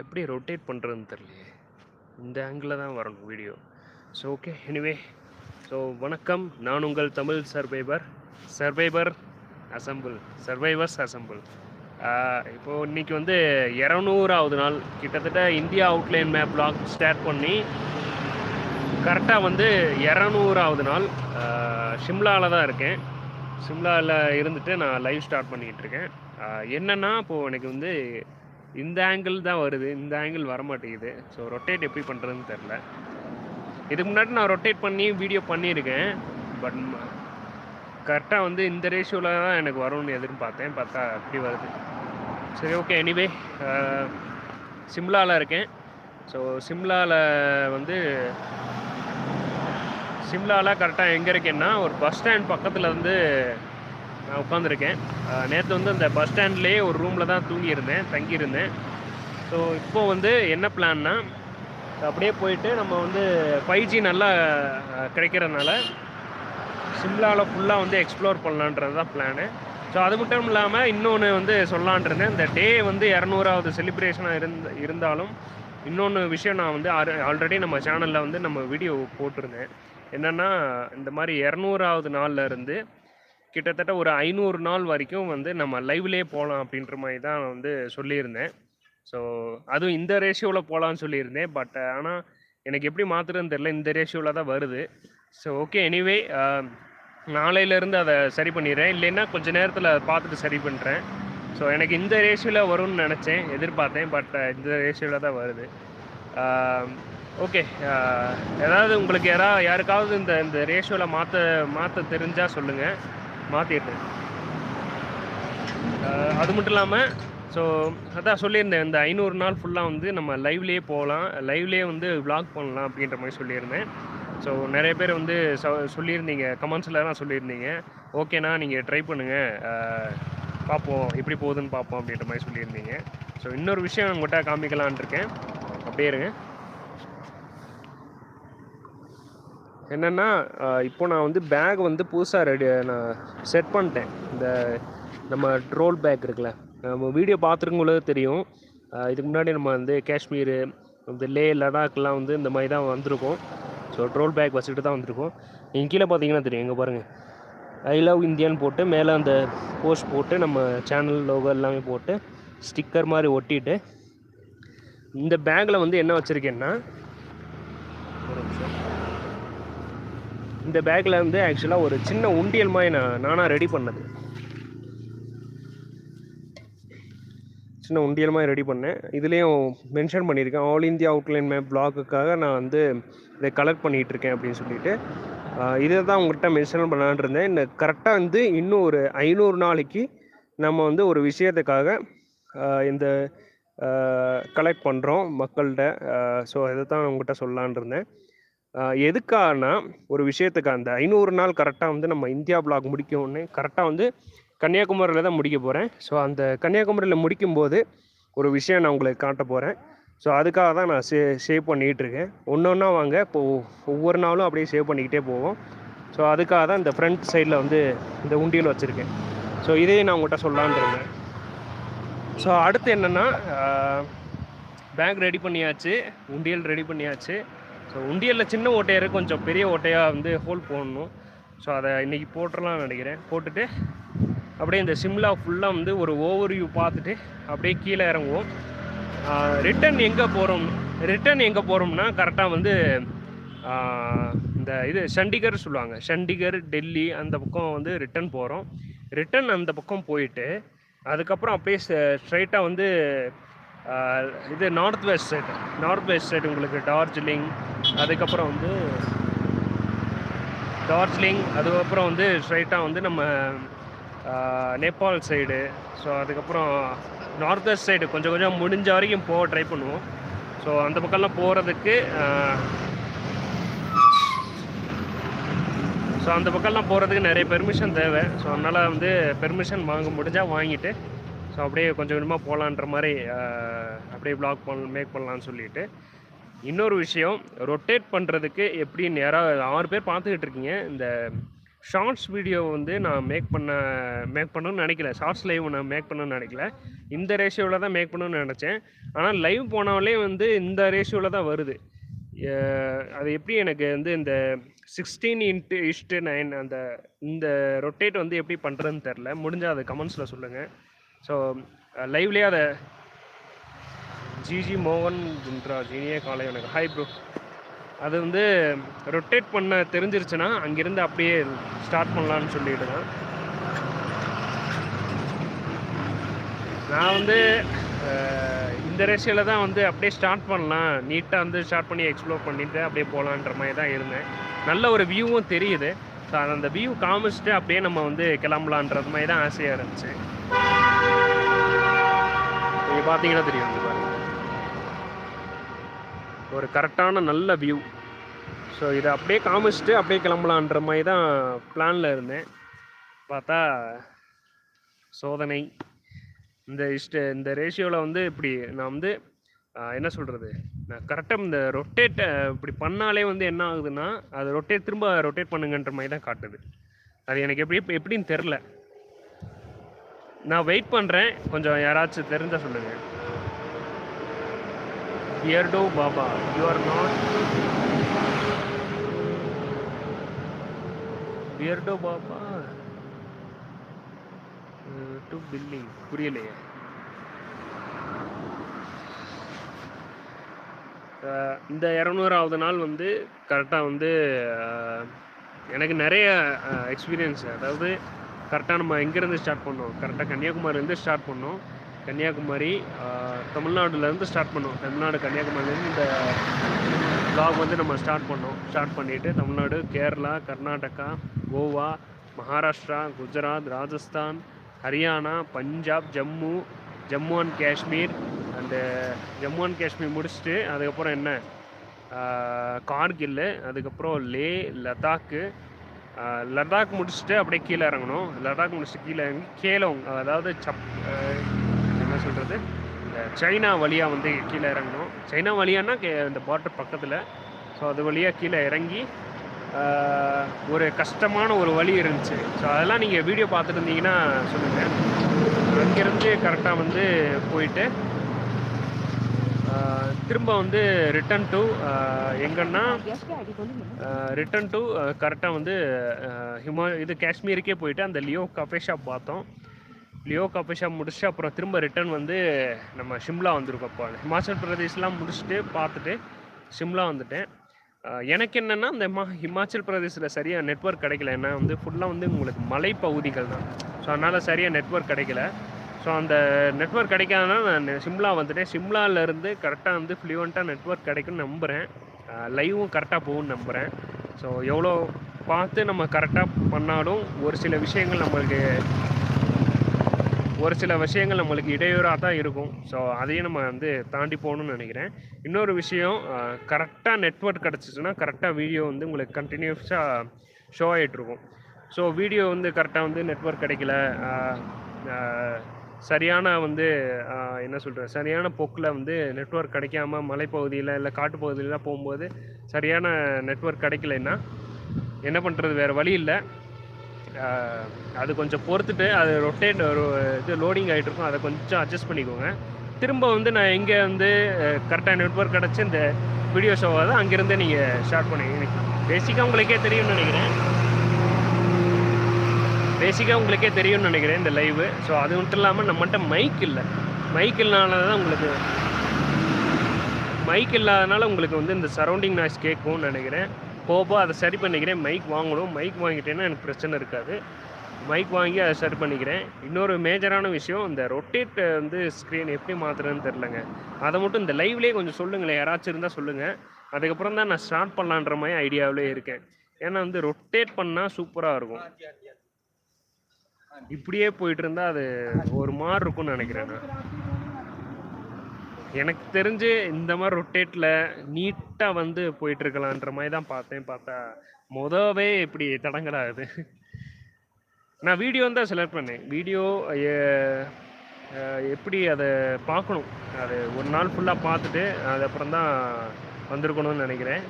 எப்படி ரொட்டேட் பண்ணுறதுன்னு தெரியலையே. இந்த ஆங்கிளில் தான் வரணும் video so okay anyway so வணக்கம். நான் உங்கள் Tamil survivor survivor assemble survivors assemble இப்போது இன்றைக்கி வந்து இரநூறாவது நாள். கிட்டத்தட்ட India outline map blog start பண்ணி கரெக்டாக வந்து இரநூறாவது நாள். ஷிம்லாவில் தான் இருக்கேன். சிம்லாவில் இருந்துட்டு நான் லைவ் ஸ்டார்ட் பண்ணிக்கிட்டு இருக்கேன். என்னென்னா இப்போது எனக்கு வந்து இந்த ஆங்கிள் தான் வருது. இந்த ஆங்கிள் வர மாட்டேங்குது ஸோ ரொட்டேட் எப்படி பண்ணுறதுன்னு தெரில இதுக்கு முன்னாடி நான் ரொட்டேட் பண்ணி வீடியோ பண்ணியிருக்கேன். பட் கரெக்டாக வந்து இந்த ரேஷியோவில் தான் எனக்கு வரும்னு எதிர்பார்த்தேன். பார்த்தா அப்படி வருது. சரி ஓகே எனிவே சிம்லாவில் இருக்கேன். ஸோ சிம்லாவில் வந்து சிம்லாவில் கரெக்டாக எங்கே இருக்கேன்னா ஒரு பஸ் ஸ்டாண்ட் பக்கத்தில் வந்து நான் உட்காந்துருக்கேன் நேற்று வந்து அந்த பஸ் ஸ்டாண்ட்லேயே ஒரு ரூமில் தான் தூங்கியிருந்தேன் தங்கியிருந்தேன். ஸோ இப்போ வந்து என்ன பிளான்னா அப்படியே போயிட்டு நம்ம வந்து ஃபைவ் ஜி நல்லா கிடைக்கிறதுனால சிம்லாவில் ஃபுல்லாக வந்து எக்ஸ்ப்ளோர் பண்ணலான்றது தான் பிளானு ஸோ அது மட்டும் இல்லாமல் இன்னொன்று வந்து சொல்லலான் இருந்தேன். இந்த டே வந்து இரநூறாவது செலிப்ரேஷனாக இருந்த இருந்தாலும் இன்னொன்று விஷயம் நான் வந்து ஆல்ரெடி நம்ம சேனலில் வந்து நம்ம வீடியோ போட்டிருந்தேன். என்னென்னா இந்த மாதிரி இரநூறாவது நாளில் இருந்து கிட்டத்தட்ட ஒரு ஐநூறு நாள் வரைக்கும் வந்து நம்ம லைவ்லேயே போகலாம் அப்படின்ற மாதிரி தான் வந்து சொல்லியிருந்தேன். ஸோ அதுவும் இந்த ரேஷியோவில் போகலான்னு சொல்லியிருந்தேன். பட் ஆனால் எனக்கு எப்படி மாற்றுறதுன்னு தெரில இந்த ரேஷியோவில் தான் வருது. ஸோ ஓகே எனிவே நாளையிலேருந்து அதை சரி பண்ணிடுறேன். இல்லைன்னா கொஞ்ச நேரத்தில் பார்த்துட்டு சரி பண்ணுறேன் ஸோ எனக்கு இந்த ரேஷியோவில் வரும்னு நினச்சேன் எதிர்பார்த்தேன். பட் இந்த ரேஷியோவில் தான் வருது. ஓகே ஏதாவது உங்களுக்கு யாராவது யாருக்காவது இந்த இந்த ரேஷியோவில் மாற்ற மாற்ற தெரிஞ்சால் சொல்லுங்கள் மாற்றிடுறேன் அது மட்டும் இல்லாமல் ஸோ அதான் சொல்லியிருந்தேன் இந்த ஐநூறு நாள் ஃபுல்லாக வந்து நம்ம லைவ்லேயே போகலாம். லைவ்லேயே வந்து விளாக் பண்ணலாம் அப்படின்ற மாதிரி சொல்லியிருந்தேன். ஸோ நிறைய பேர் வந்து சொல்லியிருந்தீங்க. கமெண்ட்ஸ்லலாம் சொல்லியிருந்தீங்க. ஓகேண்ணா நீங்கள் ட்ரை பண்ணுங்கள் பார்ப்போம் எப்படி போகுதுன்னு பார்ப்போம் அப்படின்ற மாதிரி சொல்லியிருந்தீங்க. ஸோ இன்னொரு விஷயம் உங்கள்கிட்ட காமிக்கலான் இருக்கேன். அப்படியே இருங்க. என்னென்னா இப்போ நான் வந்து பேக் வந்து புதுசாக ரெடி நான் செட் பண்ணிட்டேன். இந்த நம்ம ட்ரோல் பேக் இருக்குல்ல நம்ம வீடியோ பார்த்துருக்கவங்களுக்கு தெரியும். இதுக்கு முன்னாடி நம்ம வந்து காஷ்மீர் இந்த லே லடாக்லாம் வந்து இந்த மாதிரி தான் வந்திருக்கோம். ஸோ ட்ரோல் பேக் வச்சுக்கிட்டு தான் வந்திருக்கோம். நீங்கள் கீழே பார்த்தீங்கன்னா தெரியும் இங்கே பாருங்கள் ஐ லவ் இந்தியான்னு போட்டு மேலே அந்த போஸ்ட் போட்டு நம்ம சேனல் லோகோ எல்லாமே போட்டு ஸ்டிக்கர் மாதிரி ஒட்டிட்டு இந்த பேக்கில் வந்து என்ன வச்சுருக்கேன்னா ஒரு நிமிஷம் இந்த பேக்கில் வந்து ஆக்சுவலாக ஒரு சின்ன உண்டியல் மாதிரி நான் நானாக ரெடி பண்ணது. சின்ன உண்டியல் மாதிரி ரெடி பண்ணேன். இதுலேயும் மென்ஷன் பண்ணியிருக்கேன். ஆல் இந்தியா அவுட்லைன் மேப் பிளாக்குக்காக நான் வந்து இதை கலெக்ட் பண்ணிகிட்டு இருக்கேன் அப்படின்னு சொல்லிட்டு. இதை தான் உங்கள்கிட்ட மென்ஷன் பண்ணலான்னு இருந்தேன். இந்த கரெக்டாக வந்து இன்னும் ஒரு ஐநூறு நாளைக்கு நம்ம வந்து ஒரு விஷயத்துக்காக இந்த கலெக்ட் பண்ணுறோம் மக்கள்கிட்ட. ஸோ இதை தான் உங்கள்கிட்ட சொல்லலான்னு இருந்தேன். எதுக்காகனா ஒரு விஷயத்துக்கு அந்த ஐநூறு நாள் கரெக்டாக வந்து நம்ம இந்தியா பிளாக் முடிக்க கரெக்டாக வந்து கன்னியாகுமரியில் தான் முடிக்க போகிறேன் ஸோ அந்த கன்னியாகுமரியில் முடிக்கும்போது ஒரு விஷயம் நான் உங்களுக்கு காட்ட போகிறேன் ஸோ அதுக்காக தான் நான் சே சேவ் பண்ணிகிட்டு இருக்கேன். ஒன்று ஒன்றா வாங்க இப்போது ஒவ்வொரு நாளும் அப்படியே சேவ் பண்ணிக்கிட்டே போவோம். ஸோ அதுக்காக தான் இந்த ஃப்ரண்ட் சைடில் வந்து இந்த உண்டியல் வச்சுருக்கேன். ஸோ இதையும் நான் உங்கள்கிட்ட சொல்லலான்னு இருந்தேன். ஸோ அடுத்து என்னென்னா பேங்க் ரெடி பண்ணியாச்சு உண்டியல் ரெடி பண்ணியாச்சு. ஸோ உண்டியலில் சின்ன ஓட்டையாக இருக்குது கொஞ்சம் பெரிய ஓட்டையாக வந்து ஹோல் போடணும். ஸோ அதை இன்றைக்கி போட்டுடலாம்னு நினைக்கிறேன். போட்டுட்டு அப்படியே இந்த சிம்லா ஃபுல்லாக வந்து ஒரு ஓவர்வியூ பார்த்துட்டு அப்படியே கீழே இறங்குவோம். ரிட்டன் எங்கே போகிறோம் ரிட்டன் எங்கே போகிறோம்னா கரெக்டாக வந்து இந்த இது சண்டிகர் சொல்லுவாங்க. சண்டிகர் டெல்லி அந்த பக்கம் வந்து ரிட்டன் போகிறோம் ரிட்டன் அந்த பக்கம் போயிட்டு அதுக்கப்புறம் அப்படியே ஸ்ட்ரைட்டாக வந்து இது north west side north west side உங்களுக்கு டார்ஜிலிங் அதுக்கப்புறம் வந்து டார்ஜிலிங் அதுக்கப்புறம் வந்து ஸ்ட்ரைட்டாக வந்து நம்ம நேபாள் சைடு ஸோ அதுக்கப்புறம் நார்த் வெஸ்ட் சைடு கொஞ்சம் கொஞ்சம் முடிஞ்ச வரைக்கும் போக ட்ரை பண்ணுவோம். ஸோ அந்த பக்கம்லாம் போகிறதுக்கு ஸோ அந்த பக்கம்லாம் போகிறதுக்கு நிறைய பெர்மிஷன் தேவை. ஸோ அதனால் வந்து பெர்மிஷன் வாங்க முடிஞ்சால் வாங்கிட்டு ஸோ அப்படியே கொஞ்சம் கொஞ்சமாக போகலான்ற மாதிரி அப்படியே பிளாக் பண்ண மேக் பண்ணலான்னு சொல்லிட்டு. இன்னொரு விஷயம் ரொட்டேட் பண்ணுறதுக்கு எப்படி யாராவது ஆறு பேர் பார்த்துக்கிட்டு இருக்கீங்க. இந்த ஷார்ட்ஸ் வீடியோ வந்து நான் மேக் பண்ண மேக் பண்ணணும்னு நினைக்கல. ஷார்ட்ஸ் லைவ் நான் மேக் பண்ணணும்னு நினைக்கல. இந்த ரேஷியோவில் தான் மேக் பண்ணணும்னு நினச்சேன். ஆனால் லைவ் போனாலே வந்து இந்த ரேஷியோவில் தான் வருது. அது எப்படி எனக்கு வந்து இந்த சிக்ஸ்டீன் இன்ட்டு இஷ்டு நைன் அந்த இந்த ரொட்டேட் வந்து எப்படி பண்ணுறதுன்னு தெரில முடிஞ்சால் அதை கமெண்ட்ஸில் சொல்லுங்கள் ஸோ லைவ்லேயே அதை ஜிஜி மோகன் குன்ராஜ் ஜீனியே காலை எனக்கு ஹாய் ப்ரோ அது வந்து ரொட்டேட் பண்ண தெரிஞ்சிருச்சுன்னா அங்கேருந்து அப்படியே ஸ்டார்ட் பண்ணலான்னு சொல்லிட்டு தான் நான் வந்து இந்த ரேஷியில் தான் வந்து அப்படியே ஸ்டார்ட் பண்ணலாம். நீட்டாக வந்து ஸ்டார்ட் பண்ணி எக்ஸ்ப்ளோர் பண்ணிவிட்டு அப்படியே போகலான்ற மாதிரி தான் இருந்தேன். நல்ல ஒரு வியூவும் தெரியுது. ஸோ அந்த வியூ காமிச்சிட்டு அப்படியே நம்ம வந்து கிளம்பலான்றது மாதிரி தான் ஆசையாக இருந்துச்சு. நீங்கள் பார்த்தீங்கன்னா தெரியும் பாருங்க. ஒரு கரெக்டான நல்ல வியூ ஸோ இதை அப்படியே காமிச்சிட்டு அப்படியே கிளம்பலான்ற மாதிரி தான் பிளானில் இருந்தேன். பார்த்தா சோதனை. இந்த இஷ்ட இந்த ரேஷியோவில் வந்து இப்படி நான் வந்து என்ன சொல்கிறது நான் கரெக்டாக இந்த ரொட்டேட் இப்படி பண்ணாலே வந்து என்ன ஆகுதுன்னா அது ரொட்டேட் திரும்ப ரொட்டேட் பண்ணுங்கன்ற மாதிரி தான் காட்டுது. அது எனக்கு எப்படி எப்படின்னு தெரில நான் வெயிட் பண்ணுறேன் கொஞ்சம் யாராச்சும் தெரிஞ்சால் சொல்லுங்கள் beardo baba you are not beardo baba to billing புரியலையே. இந்த இரநூறாவது நாள் வந்து கரெக்டாக வந்து எனக்கு நிறைய எக்ஸ்பீரியன்ஸ் அதாவது கரெக்டாக நம்ம எங்கேருந்து ஸ்டார்ட் பண்ணோம்? கரெக்டாக கன்னியாகுமரிலேருந்து ஸ்டார்ட் பண்ணோம். கன்னியாகுமரி தமிழ்நாடுலேருந்து ஸ்டார்ட் பண்ணோம். தமிழ்நாடு கன்னியாகுமரிலேருந்து இந்த vlog வந்து நம்ம ஸ்டார்ட் பண்ணோம். ஸ்டார்ட் பண்ணிவிட்டு தமிழ்நாடு கேரளா கர்நாடகா கோவா மகாராஷ்டிரா குஜராத் ராஜஸ்தான் ஹரியானா பஞ்சாப் ஜம்மு ஜம்மு அண்ட் காஷ்மீர் அந்த ஜம்மு அண்ட் காஷ்மீர் முடிச்சுட்டு அதுக்கப்புறம் என்ன? ஆஹ் கார்கில்லு அதுக்கப்புறம் லே லடாக்கு லடாக் முடிச்சுட்டு அப்படியே கீழே இறங்கணும். லடாக் முடிச்சுட்டு கீழே இறங்கி கேலோங் அதாவது சப் என்ன சொல்கிறது இந்த சைனா வழியாக வந்து கீழே இறங்கணும். சைனா வழியானா கே இந்த பார்டர் பக்கத்தில். ஸோ அது வழியாக கீழே இறங்கி ஒரு கஷ்டமான ஒரு வழி இருந்துச்சு. ஸோ அதெல்லாம் நீங்கள் வீடியோ பார்த்துட்டு இருந்தீங்கன்னா சொல்லுங்கள் அங்கேருந்து கரெக்டாக வந்து போயிட்டு திரும்ப வந்து ரிட்டன் டு எங்கன்னா ரிட்டன் டு கரெக்டாக வந்து ஹிமா இது காஷ்மீருக்கே போயிட்டு அந்த லியோ கஃபே ஷாப் பார்த்தோம். லியோ கஃபே ஷாப் முடிச்சுட்டு அப்புறம் திரும்ப ரிட்டர்ன் வந்து நம்ம ஷிம்லா வந்திருக்கோம் இப்போ. ஹிமாச்சல் பிரதேஷ்லாம் முடிச்சுட்டு பார்த்துட்டு ஷிம்லா வந்துட்டேன். எனக்கு என்னென்னா இந்த மா ஹிமாச்சல் பிரதேசில் சரியாக நெட்வொர்க் கிடைக்கல. ஏன்னா வந்து ஃபுல்லாக வந்து உங்களுக்கு மலைப்பகுதிகள் தான். ஸோ அதனால் சரியாக நெட்வொர்க் கிடைக்கல. ஸோ அந்த நெட்வொர்க் கிடைக்காதனால நான் சிம்லா வந்துட்டேன். சிம்லாவிலேருந்து கரெக்டாக வந்து ஃப்ளூவெண்ட்டாக நெட்வொர்க் கிடைக்கும்னு நம்புகிறேன் லைவும் கரெக்டாக போகும்னு நம்புகிறேன் ஸோ எவ்வளோ பார்த்து நம்ம கரெக்டாக பண்ணாலும் ஒரு சில விஷயங்கள் நம்மளுக்கு ஒரு சில விஷயங்கள் நம்மளுக்கு இடையூறாக தான் இருக்கும். ஸோ அதையும் நம்ம வந்து தாண்டி போகணும்னு நினைக்கிறேன். இன்னொரு விஷயம் கரெக்டாக நெட்வொர்க் கிடச்சிச்சுன்னா கரெக்டாக வீடியோ வந்து உங்களுக்கு கண்டினியூஸாக ஷோ ஆகிட்ருக்கும் ஸோ வீடியோ வந்து கரெக்டாக வந்து நெட்வொர்க் கிடைக்கல. சரியான வந்து என்ன சொல்கிறது சரியான போக்கில் வந்து நெட்வொர்க் கிடைக்காம மலைப்பகுதியில் இல்லை காட்டுப்பகுதியிலலாம் போகும்போது சரியான நெட்வொர்க் கிடைக்கலன்னா என்ன பண்ணுறது வேறு வழி இல்லை. அது கொஞ்சம் பொறுத்துட்டு அது ரொட்டேட் ஒரு இது லோடிங் ஆகிட்டு இருக்கும். அதை கொஞ்சம் அட்ஜஸ்ட் பண்ணிக்கோங்க. திரும்ப வந்து நான் எங்கே வந்து கரெக்டாக நெட்வொர்க் கிடச்சி இந்த வீடியோ ஷோவை தான் அங்கேருந்து நீங்கள் ஸ்டார்ட் பண்ணுவீங்க பேசிக்காக உங்களுக்கே தெரியும்னு நினைக்கிறேன். பேசிக்காக உங்களுக்கே தெரியும்னு நினைக்கிறேன் இந்த லைவு ஸோ அது மட்டும் இல்லாமல் நம்மகிட்ட மைக் இல்லை. மைக் இல்லாதனால தான் உங்களுக்கு மைக் இல்லாதனால உங்களுக்கு வந்து இந்த சரௌண்டிங் நாய்ஸ் கேட்கும்னு நினைக்கிறேன். போப்போ அதை சரி பண்ணிக்கிறேன். மைக் வாங்கணும். மைக் வாங்கிட்டேன்னா எனக்கு பிரச்சனை இருக்காது. மைக் வாங்கி அதை சரி பண்ணிக்கிறேன். இன்னொரு மேஜரான விஷயம் இந்த ரொட்டேட் வந்து ஸ்க்ரீன் எப்படி மாற்றுறதுன்னு தெரிலங்க அதை மட்டும் இந்த லைவ்லேயே கொஞ்சம் சொல்லுங்களேன். யாராச்சும் இருந்தால் சொல்லுங்கள் அதுக்கப்புறம் தான் நான் ஸ்டார்ட் பண்ணலான்ற மாதிரி ஐடியாவிலே இருக்கேன். ஏன்னா வந்து ரொட்டேட் பண்ணால் சூப்பராக இருக்கும். இப்படியே போயிட்டு இருந்தா அது ஒரு மாதிரி இருக்கும்னு நினைக்கிறேன் நான். எனக்கு தெரிஞ்சு இந்த மாதிரி ரொட்டேட்டில் நீட்டாக வந்து போயிட்டு இருக்கலான்ற மாதிரி தான் பார்த்தேன். பார்த்தா மொதவே இப்படி தடங்கலாகுது நான் வீடியோ தான் செலக்ட் பண்ணேன். வீடியோ எப்படி அதை பார்க்கணும். அது ஒரு நாள் ஃபுல்லாக பார்த்துட்டு அது அப்புறம் தான் வந்திருக்கணும்னு நினைக்கிறேன்.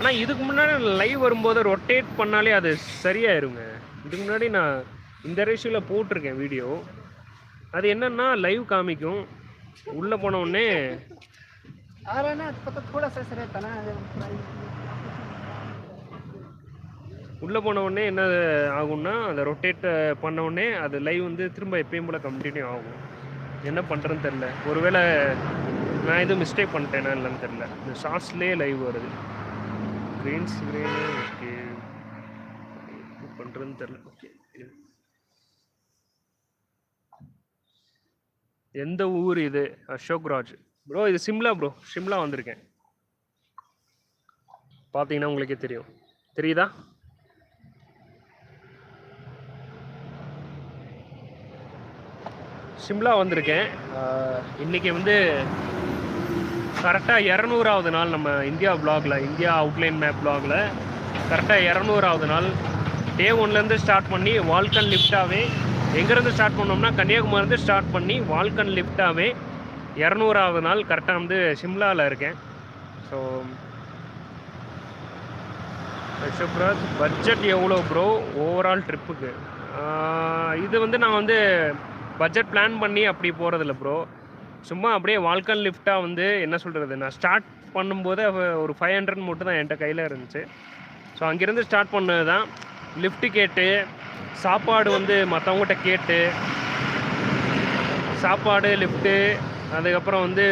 ஆனால் இதுக்கு முன்னாடி லைவ் வரும்போது ரொட்டேட் பண்ணாலே அது சரியாயிருங்க. இதுக்கு முன்னாடி நான் இந்த ரேஷியோவில் போட்டிருக்கேன் வீடியோ அது என்னென்னா லைவ் காமிக்கும். உள்ளே போனவுடனே உள்ளே போனவுடனே என்ன ஆகும்னா அந்த ரொட்டேட் பண்ணவுடனே அது லைவ் வந்து திரும்ப எப்பயும் போல் கண்டினியூ ஆகும். என்ன பண்ணுறேன்னு தெரில ஒருவேளை நான் எதுவும் மிஸ்டேக் பண்ணிட்டேனா இல்லைன்னு தெரில இந்த ஷார்ட்ஸ்லேயே லைவ் வருது. Grains grain okay. என்ன பண்ணுறதுன்னு தெரில ஓகே எந்த ஊர் இது? அசோக் ராஜ். ப்ரோ இது சிம்லா ப்ரோ சிம்லா வந்திருக்கேன். பார்த்தீங்கன்னா உங்களுக்கே தெரியும். தெரியுதா? சிம்லா வந்திருக்கேன். இன்றைக்கி இன்னைக்கு வந்து கரெக்டாக இரநூறாவது நாள் நம்ம இந்தியா பிளாகில் இந்தியா அவுட்லைன் மேப் பிளாகில் கரெக்டாக இரநூறாவது நாள் டே ஒன்லேருந்து ஸ்டார்ட் பண்ணி வால்கன் லிஃப்டாகவே எங்கேருந்து ஸ்டார்ட் பண்ணோம்னா கன்னியாகுமரிலேருந்து ஸ்டார்ட் பண்ணி வால்கன் லிஃப்டாகவே இரநூறாவது நாள் கரெக்டாக வந்து சிம்லாவில் இருக்கேன். ஸோ ரிஷப்ராஜ் பட்ஜெட் எவ்வளோ ப்ரோ ஓவரால் ட்ரிப்புக்கு இது வந்து நான் வந்து பட்ஜெட் பிளான் பண்ணி அப்படி போகிறதில்ல ப்ரோ சும்மா அப்படியே வால்கன் லிஃப்டாக வந்து என்ன சொல்கிறது நான் ஸ்டார்ட் பண்ணும்போது ஒரு ஃபைவ் ஹண்ட்ரட் மட்டும் தான் என்கிட்ட கையில் இருந்துச்சு. ஸோ அங்கேருந்து ஸ்டார்ட் பண்ணது தான் லிஃப்ட்டு கேட்டு சாப்பாடு வந்து மற்றவங்ககிட்ட கேட்டு சாப்பாடு லிஃப்ட்டு அதுக்கப்புறம் வந்து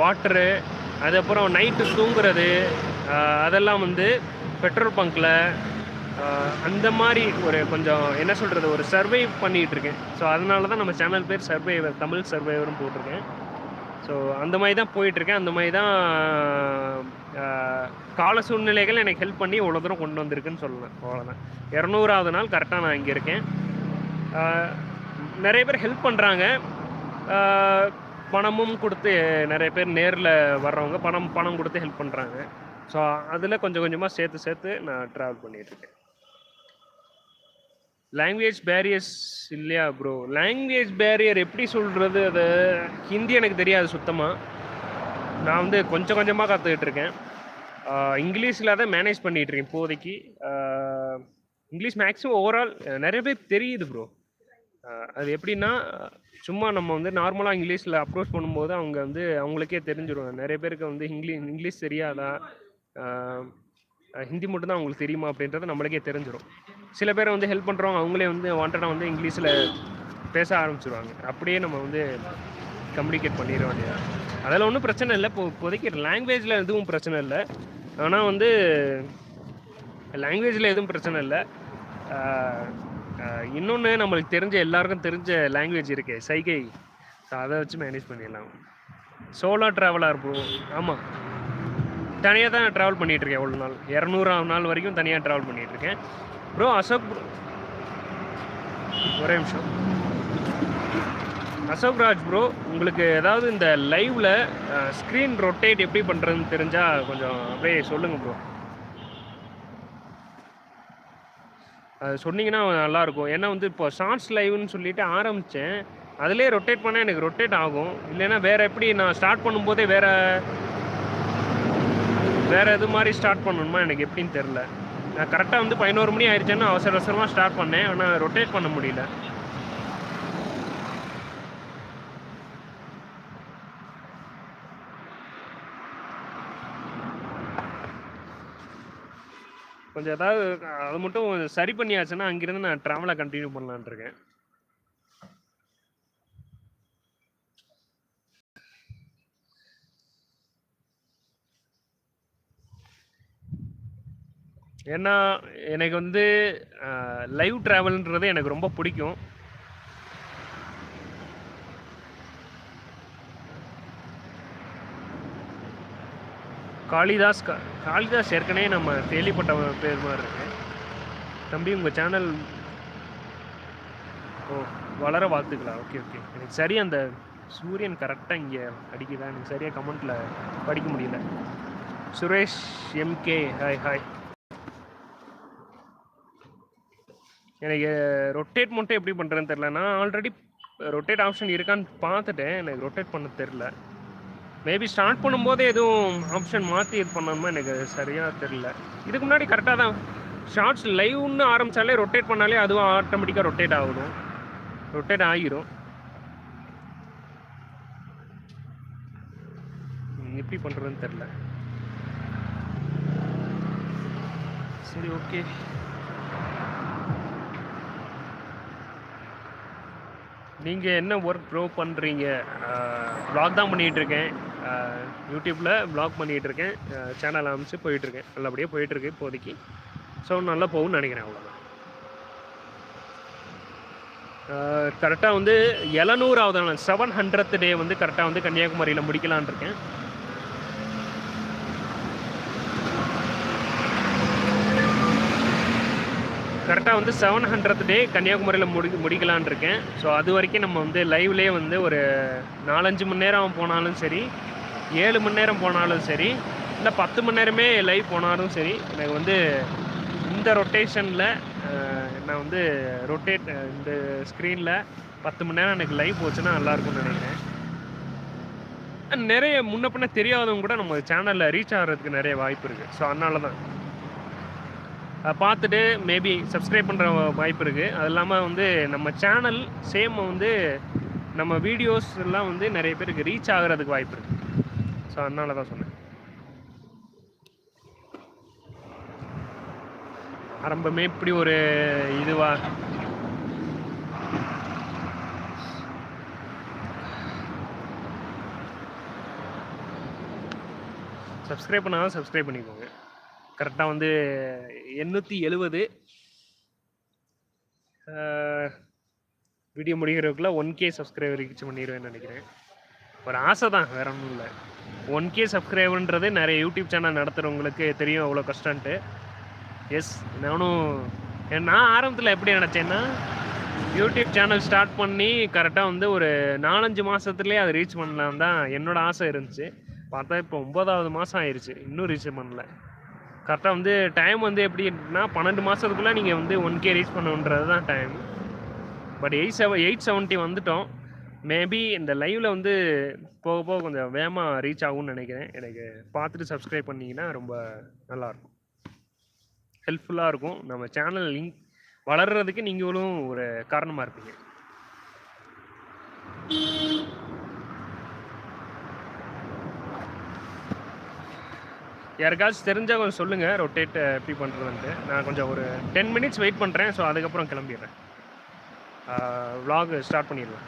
வாட்டரு அதுக்கப்புறம் நைட்டு தூங்குறது அதெல்லாம் வந்து பெட்ரோல் பங்க்கில் அந்த மாதிரி ஒரு கொஞ்சம் என்ன சொல்கிறது ஒரு சர்வை பண்ணிகிட்டு இருக்கேன் ஸோ அதனால தான் நம்ம சேனல் பேர் சர்வைவர் தமிழ் சர்வேவரும் போட்டிருக்கேன். ஸோ அந்த மாதிரி தான் போயிட்டுருக்கேன். அந்த மாதிரி தான் கால சூழ்நிலைகள் எனக்கு ஹெல்ப் பண்ணி இவ்வளோ தூரம் கொண்டு வந்திருக்குன்னு சொல்லலாம். அவ்வளோதான் இரநூறாவது நாள் கரெக்டாக நான் இங்கே இருக்கேன். நிறைய பேர் ஹெல்ப் பண்ணுறாங்க பணமும் கொடுத்து நிறைய பேர் நேரில் வர்றவங்க பணம் பணம் கொடுத்து ஹெல்ப் பண்ணுறாங்க ஸோ அதில் கொஞ்சம் கொஞ்சமாக சேர்த்து சேர்த்து நான் ட்ராவல் பண்ணிகிட்ருக்கேன். லாங்குவேஜ் பேரியர்ஸ் இல்லையா ப்ரோ லாங்குவேஜ் பேரியர் எப்படி சொல்கிறது அது ஹிந்தி எனக்கு தெரியாது சுத்தமாக நான் வந்து கொஞ்சம் கொஞ்சமாக கற்றுக்கிட்டு இருக்கேன். இங்கிலீஷில் தான் மேனேஜ் பண்ணிகிட்டு இருக்கேன் இப்போதைக்கு. இங்கிலீஷ் மேக்ஸிமம் ஓவரால் நிறைய பேர் தெரியுது ப்ரோ அது எப்படின்னா சும்மா நம்ம வந்து நார்மலாக இங்கிலீஷில் அப்ரோச் பண்ணும்போது அவங்க வந்து அவங்களுக்கே தெரிஞ்சிடும். நிறைய பேருக்கு வந்து இங்கிலீஷ் இங்கிலீஷ் தெரியாதா? ஹிந்தி மட்டும்தான் அவங்களுக்கு தெரியுமா அப்படின்றது நம்மளுக்கே தெரிஞ்சிடும் சில பேர் வந்து ஹெல்ப் பண்ணுறவங்க அவங்களே வந்து வாண்டடாக வந்து இங்கிலீஷில் பேச ஆரம்பிச்சிருவாங்க. அப்படியே நம்ம வந்து கம்யூனிகேட் பண்ணிட வேண்டியதான் அதில் ஒன்றும் பிரச்சனை இல்லை. இப்போ இப்போதைக்கு லாங்குவேஜில் எதுவும் பிரச்சனை இல்லை. ஆனால் வந்து லாங்குவேஜில் எதுவும் பிரச்சனை இல்லை. இன்னொன்று நம்மளுக்கு தெரிஞ்ச எல்லாருக்கும் தெரிஞ்ச லாங்குவேஜ் இருக்கே சைகை. ஸோ அதை வச்சு மேனேஜ் பண்ணிடலாம். சோலோ ட்ராவலாக ப்ரோ ஆமாம் தனியாக தான் ட்ராவல் பண்ணிகிட்ருக்கேன் எவ்வளோ நாள்? இரநூறாம் நாள் வரைக்கும் தனியாக ட்ராவல் பண்ணிகிட்ருக்கேன் ப்ரோ அசோக் ஒரே நிமிஷம். அசோக் ராஜ் ப்ரோ உங்களுக்கு ஏதாவது இந்த லைவில் ஸ்க்ரீன் ரொட்டேட் எப்படி பண்ணுறதுன்னு தெரிஞ்சால் கொஞ்சம் அப்படியே சொல்லுங்கள் ப்ரோ. அது சொன்னீங்கன்னா நல்லாயிருக்கும். ஏன்னா வந்து இப்போ ஷார்ட்ஸ் லைவ்னு சொல்லிட்டு ஆரம்பித்தேன் அதிலே ரொட்டேட் பண்ணால் எனக்கு ரொட்டேட் ஆகும். இல்லைன்னா வேறு எப்படி நான் ஸ்டார்ட் பண்ணும்போதே வேறு வேறு எது மாதிரி ஸ்டார்ட் பண்ணணுமா எனக்கு எப்படின்னு தெரில நான் கரெக்டாக வந்து பதினோரு மணி ஆயிடுச்சுன்னு அவசர அவசரமாக ஸ்டார்ட் பண்ணேன். ஆனால் ரொட்டேட் பண்ண முடியல. கொஞ்சம் ஏதாவது அது மட்டும் சரி பண்ணியாச்சுன்னா அங்கேருந்து நான் ட்ராவலை கண்டினியூ பண்ணலான்னு ஏன்னா எனக்கு வந்து லைவ் ட்ராவல்ன்றது எனக்கு ரொம்ப பிடிக்கும். காளிதாஸ் கா- காளிதாஸ் ஏற்கனவே நம்ம கேள்விப்பட்ட ஒரு பேர் மாதிரி இருக்கு. தம்பி உங்கள் சேனல் ஓ வளர வாழ்த்துக்கலாம் ஓகே ஓகே எனக்கு சரி அந்த சூரியன் கரெக்டாக இங்கே அடிக்குதா? எனக்கு சரியாக கமெண்ட்டில் படிக்க முடியல. சுரேஷ் எம்கே ஹாய் ஹாய் எனக்கு ரொட்டேட் மட்டும் எப்படி பண்ணுறேன்னு தெரில நான் ஆல்ரெடி ரொட்டேட் ஆப்ஷன் இருக்கான்னு பார்த்துட்டேன். எனக்கு ரொட்டேட் பண்ண தெரில மேபி ஸ்டார்ட் பண்ணும்போதே எதுவும் ஆப்ஷன் மாற்றி இது பண்ணணுமா எனக்கு சரியாக தெரில இதுக்கு முன்னாடி கரெக்டாக தான் ஷார்ட்ஸ் லைவ்னு ஆரம்பித்தாலே ரொட்டேட் பண்ணாலே அதுவும் ஆட்டோமேட்டிக்காக ரொட்டேட் ஆகணும். ரொட்டேட் ஆகிரும். எப்படி பண்ணுறதுன்னு தெரில சரி ஓகே நீங்கள் என்ன ஒர்க் ப்ரோ பண்ணுறீங்க ப்ளாக் தான் பண்ணிகிட்டு இருக்கேன் யூடியூப்பில் ப்ளாக் பண்ணிகிட்டு இருக்கேன் சேனல் அமைச்சு போயிட்டுருக்கேன் நல்லபடியாக போயிட்டுருக்கு இப்போதைக்கு. ஸோ நல்லா போகும்னு நினைக்கிறேன் அவ்வளோதான் கரெக்டாக வந்து எழுநூறாவது நாள் செவன் ஹண்ட்ரட் டே வந்து கரெக்டாக வந்து கன்னியாகுமரியில் முடிக்கலான்னு இருக்கேன் கரெக்டாக வந்து செவன் ஹண்ட்ரட் டே கன்னியாகுமரியில் முடி முடிக்கலான் இருக்கேன். ஸோ அது வரைக்கும் நம்ம வந்து லைவ்லேயே வந்து ஒரு நாலஞ்சு மணி நேரம் போனாலும் சரி ஏழு மணி நேரம் போனாலும் சரி இல்லை பத்து மணி நேரமே லைவ் போனாலும் சரி எனக்கு வந்து இந்த ரொட்டேஷனில் நான் வந்து ரொட்டேட் இந்த ஸ்க்ரீனில் பத்து மணி நேரம் எனக்கு லைவ் போச்சுன்னா நல்லாயிருக்கும்னு நினைக்கிறேன். நிறைய முன்ன பின்ன தெரியாதவங்க கூட நம்ம சேனலில் ரீச் ஆகிறதுக்கு நிறைய வாய்ப்பு இருக்குது ஸோ அதனால தான் பார்த்துட்டு மேபி சப்ஸ்கிரைப் பண்ணுற வாய்ப்பு இருக்குது அது இல்லாமல் வந்து நம்ம சேனல் சேம் வந்து நம்ம வீடியோஸ் எல்லாம் வந்து நிறைய பேருக்கு ரீச் ஆகிறதுக்கு வாய்ப்பு இருக்குது ஸோ அதனால தான் சொன்னேன். ஆரம்பமே இப்படி ஒரு இதுவா? சப்ஸ்கிரைப் பண்ணாதான் சப்ஸ்கிரைப் பண்ணிக்கோங்க. கரெக்டாக வந்து எண்ணூற்றி எழுவது. வீடியோ முடிகிறதுக்குள்ளே ஒன் கே சப்ஸ்கிரைபர் ரீச் பண்ணிடுவேன்னு நினைக்கிறேன். ஒரு ஆசை தான் வேற ஒன்றும் இல்லை. ஒன் கே சப்ஸ்கிரைபர்ன்றது நிறைய யூடியூப் சேனல் நடத்துகிறவங்களுக்கு தெரியும் அவ்வளோ கஷ்டன்ட்டு எஸ் நானும் நான் ஆரம்பத்தில் எப்படி நினச்சேன்னா யூடியூப் சேனல் ஸ்டார்ட் பண்ணி கரெக்டாக வந்து ஒரு நாலஞ்சு மாதத்துலேயே அதை ரீச் பண்ணலாம் தான் என்னோடய ஆசை இருந்துச்சு. பார்த்தா இப்போ ஒம்பதாவது மாதம் ஆயிடுச்சு இன்னும் ரீச் பண்ணல. கரெக்டாக வந்து டைம் வந்து எப்படின்னா பன்னெண்டு மாதத்துக்குள்ளே நீங்கள் வந்து ஒன் கே ரீச் பண்ணுன்றது தான் time but eight seven eight seventy வந்துட்டோம். மேபி இந்த லைவில் வந்து போக போக கொஞ்சம் வேகமாக ரீச் ஆகும்னு நினைக்கிறேன். எனக்கு பார்த்துட்டு சப்ஸ்கிரைப் பண்ணிங்கன்னா ரொம்ப நல்லாயிருக்கும். ஹெல்ப்ஃபுல்லாக இருக்கும். நம்ம சேனல் லிங்க் வளர்கிறதுக்கு நீங்களும் ஒரு காரணமாக இருப்பீங்க. யாருக்காச்சும் தெரிஞ்சால் கொஞ்சம் சொல்லுங்கள் ரொட்டேட் எப்படி பண்ணுறதுன்ட்டு நான் கொஞ்சம் ஒரு டென் மினிட்ஸ் வெயிட் பண்ணுறேன் ஸோ அதுக்கப்புறம் கிளம்பிடுறேன். vlog ஸ்டார்ட் பண்ணிடுவேன்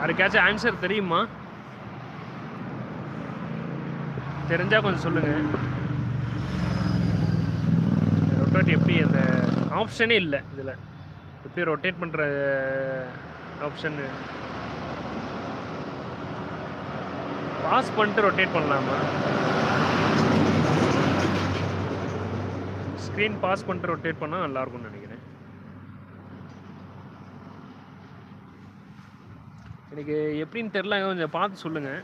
யாருக்காச்சும் ஆன்சர் தெரியுமா? தெரிஞ்சால் கொஞ்சம் சொல்லுங்கள் ரொட்டேட் எப்படி அந்த ஆப்ஷனே இல்லை இதில். எப்படி ரொட்டேட் பண்ணுற ஆப்ஷன் பாஸ் பண்ணிட்டு ரொட்டேட் பண்ணலாமா? ஸ்க்ரீன் பாஸ் பண்ணிட்டு ரொட்டேட் பண்ணால் நல்லாயிருக்கும்னு நினைக்கிறேன். எனக்கு எப்படின்னு தெரில கொஞ்சம் பார்த்து சொல்லுங்கள்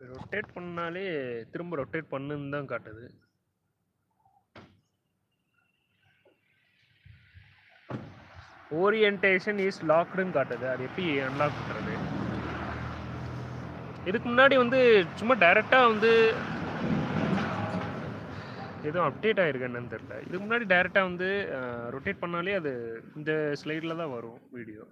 ரொட்டேட் பண்ணாலே திரும்ப ரொட்டேட் பண்ணுன்னு தான் காட்டுது. ஓரியன்டேஷன் இஸ் லாக்டுன்னு காட்டுது. அது எப்படி அன்லாக் பண்ணுறது இதுக்கு முன்னாடி வந்து சும்மா டைரெக்டாக வந்து எதுவும் அப்டேட் ஆகிருக்கு என்னன்னு தெரியல. இதுக்கு முன்னாடி டைரெக்டாக வந்து ரொட்டேட் பண்ணாலே அது இந்த ஸ்லைடில் தான் வரும் வீடியோ